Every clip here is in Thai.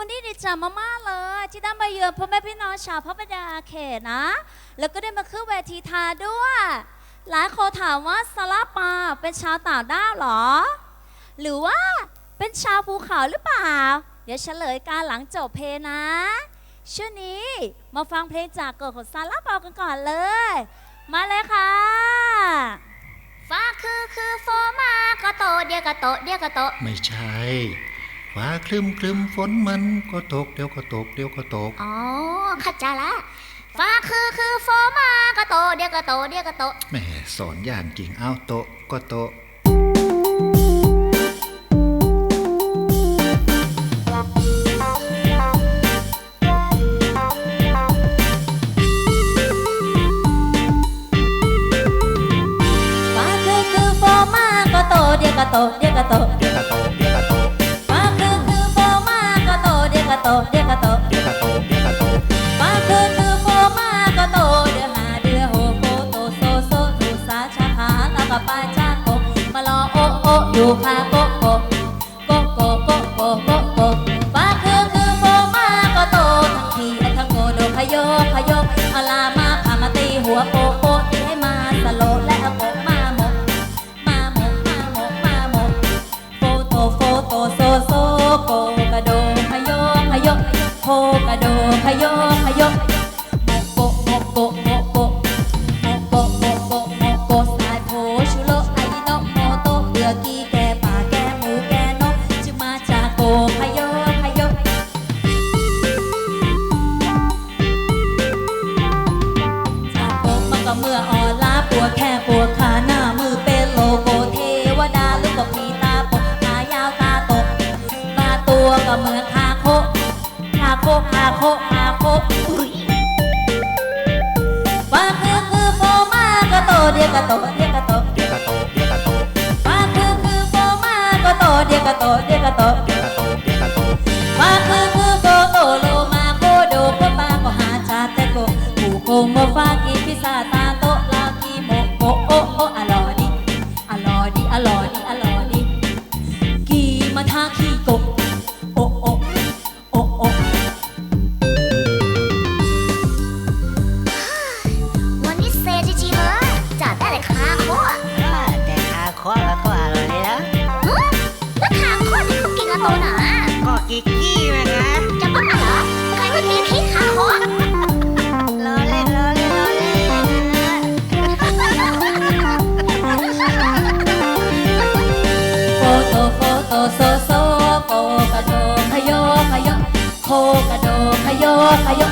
วันนี้ดีใจมากๆเลย ที่ได้มาเยือนพ่อแม่พี่น้องชาวพระประดาเขตนะ แล้วก็ได้มาขึ้นเวทีทาด้วย หลายคนถามว่าซาลาปาเป็นชาวต่างด้าวเหรอ หรือว่าเป็นชาวภูเขาหรือเปล่า เดี๋ยวเฉลยการหลังจบเพลงนะช่วงนี้มาฟังเพลงจากเกิดของซาลาเปากันก่อนเลย มาเลยค่ะฟ้าคือคือโฟมาก็โตเดียวก็โตเดียวก็โต ไม่ใช่ ฟ้าคลึมคลึมฝนมันก็ตกเดี๋ยวก็ตกเดี๋ยวก็ตก อ๋อเข้าใจละ ฟ้าคือคือโฟมาก็โตเดียวก็โตเดียวก็โตแหม่สอนอย่างจริงเอาโตะก็โตะฟ้าคือคือโฟมาก็โตเดียวก็โตเดียวก็โต ขาแล้วก็ปาจาโกมารอโอโออยู่คาโกโกโกโกโกโกโกโกฟ้าคือคือโฟมาก็โตทั้งทีและทั้งโกโดขยโยขยโยเอาลามาพามาตีหัวโปโปตีให้มาสโลและเอาโกมาหมกมาหมกมาหมกมาหมกโฟโตโฟโตโซโซโกกระโดขยโยขยโยโคกระโดขยโยขยโะโตเดียกะโตเดียกะโตเดียกะโตมาคือคือโปมาก็โตเดียกะโตเดียกะโต โซโซโกกระโดขยโยขยโยโคกระโดขยโยขยโย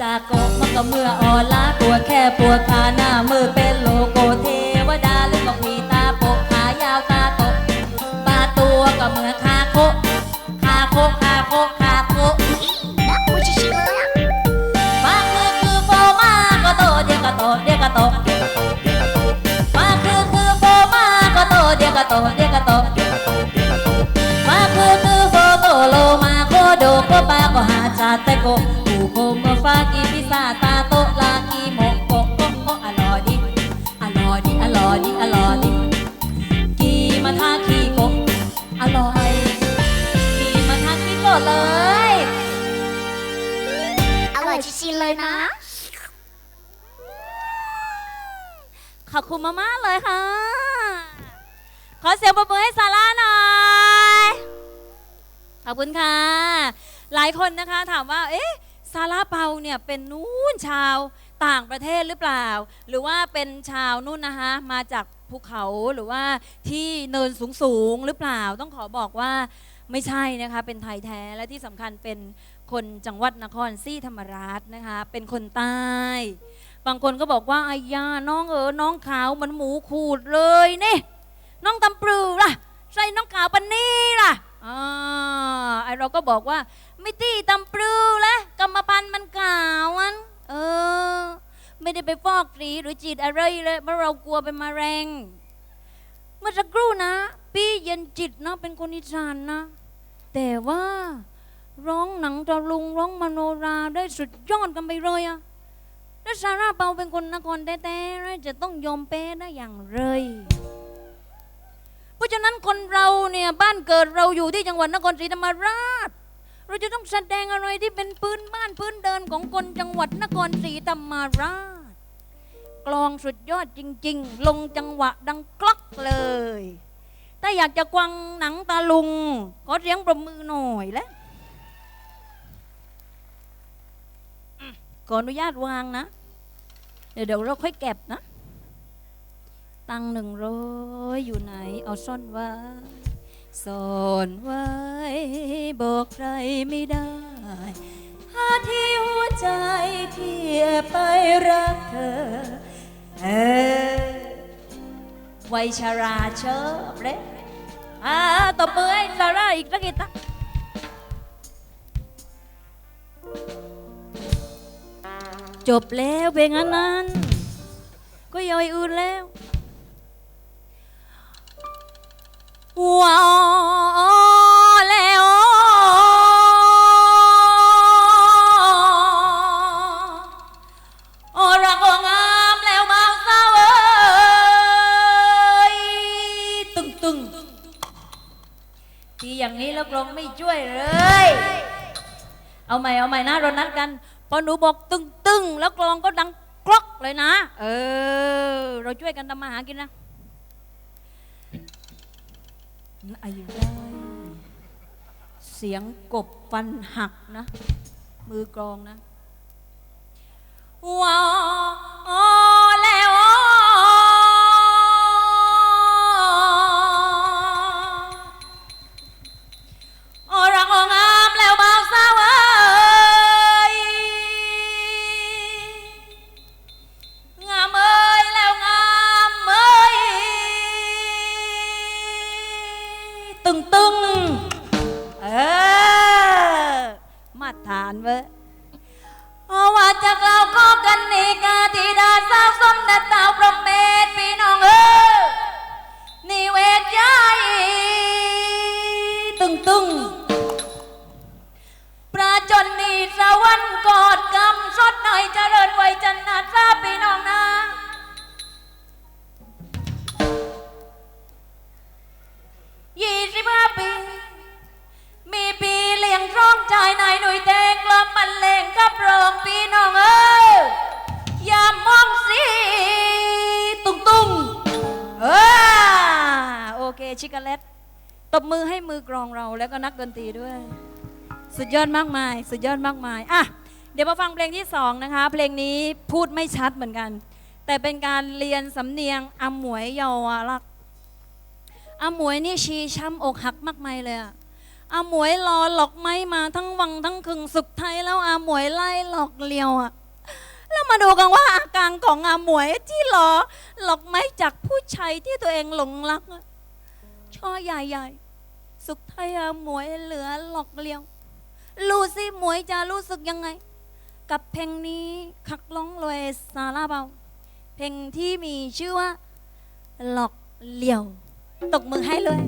จากโกะมันก็เมื่ออ่อนล้าปวดแค่ปวดขาหน้ามือเป็นโลโกเทวดาหรือก็มีตาโปกขายาวตาโตกบาตัวก็เหมือนคาโคคาโคคาโคคาโคน่ากลัวจริงๆเลยอะฟ้าคือคือโฟมาก็โตเดียวก็โตเดียวก็โตาจาเตโกผูโคมฟ้ากีพิซาตาโตลากีโมโกโกโกอะลอดิอะลอดิอะลอดิอะลอดิกีมาทาคีโกอร่อยกีมาทาคีโกเลย อร่อยจริงๆเลยนะ ขอบคุณมากๆเลยค่ะ ขอเสียงปรบมือให้ซาร่าหน่อย ขอบคุณค่ะ หลายคนนะคะถามว่า เอ๊ะซาร่าเปาเนี่ยเป็นนู่นชาวต่างประเทศหรือเปล่า หรือว่าเป็นชาวนู่นนะคะมาจากภูเขาหรือว่าที่เนินสูงๆหรือเปล่า ต้องขอบอกว่าไม่ใช่นะคะเป็นไทยแท้และที่สำคัญเป็นคนจังหวัดนครศรีธรรมราชนะคะ เป็นคนใต้ บางคนก็บอกว่าไอ้ยาน้องเออน้องขาวเหมันหมูขูดเลยนี่น้องตำปลือล่ะใส่น้องขาวปันนี่ล่ะอ่าไอเราก็บอกว่า ไม่ตีตำปลือแล้วกรรมพันธุ์มันขาวอันเออ ไม่ได้ไปฟอกสีหรือจีดอะไรเลยเพราะเรากลัวเป็นมะเร็ง เมื่อสักครู่นะ พี่เย็นจิตนะเป็นคนอีสานนะ แต่ว่าร้องหนังตะลุงร้องมโนราได้สุดยอดกันไปเลยอะแล้วซาร่าเปาเป็นคนนครแท้ๆแล้วจะต้องยอมแพ้ได้อย่างไรผู้ะฉะนั้นคนเราเนี่ยบ้านเกิดเราอยู่ที่จังหวัดนครศรีธรรมราช เราจะต้องแสดงอะไรที่เป็นพื้นบ้านพื้นเดินของคนจังหวัดนครศรีธรรมราช กลองสุดยอดจริง ๆ ลงจังหวะดังกลักเลย ถ้าอยากจะกวังหนังตาลุง ขอเสียงปรบมือหน่อยแล้วขออนุญาตวางนะ เดี๋ยวเดี๋ยวเราค่อยเก็บนะ ตังหนึ่งร้อยอยู่ไหน เอาซ่อนไว้ ซ่อนไว้บอกใครไม่ได้หาที่หัวใจที่ไปรักเธอ เออวัยชาราชอบเลยอ่าตบมือให้ซาร่าอีกสักทีตะจบแล้วเพลงนั้น ก็อยาไปอื่นแล้ว ว้าวแล้วโอรักงามแล้วมาสาวเอ้ยตึงตึงทีอย่างนี้แล้วกลองไม่ช่วยเลย เอาใหม่เอาใหม่นะเรานัดกัน พอหนูบอกตึงตึงแล้วกลองก็ดังกรอกเลยนะ เออ เราช่วยกันทำมาหากินนะ ไอ้ไรเสียงกบฟันหักนะ มือกลองนะว้าว ตึงตึงเออ มาทานเว้ยเพราว่าจากเราก็กันนี่กาธิดาสาวสมเด็จเต่าพระเมธพี่น้องเอ้ยนี่เวทใหญ่ตึงตึงประจนนี่สวรรค์ เคชิคาเลตตบมือให้มือกรองเราแล้วก็นักดนตรีด้วย สุดยอดมากมาย สุดยอดมากมายอะเดี๋ยวมาฟังเพลงที่สองนะคะ เพลงนี้พูดไม่ชัดเหมือนกัน แต่เป็นการเรียนสำเนียงอำหมวยเยาวรักอำหมวยนี่ชีช้ำอกหักมากมายเลยอะอาหมวยรอหลอกไม้มาทั้งวังทั้งคึงสุดท้ายแล้วอาหมวยไล่หลอกเลียวอะแล้วมาดูกันว่าอาการของอาหมวยที่รอหลอกไม้จากผู้ชายที่ตัวเองหลงรักอะ ช่อใหญ่ๆ สุดท้ายหมวยเหลือหลอกเลียว รู้สิหมวยจะรู้สึกยังไง กับเพลงนี้คักล้องลอยซาลาเบา เพลงที่มีชื่อว่า หลอกเลียว ตกมือให้เลย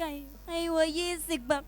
ไก่ให้วัวยี่สิบแบบ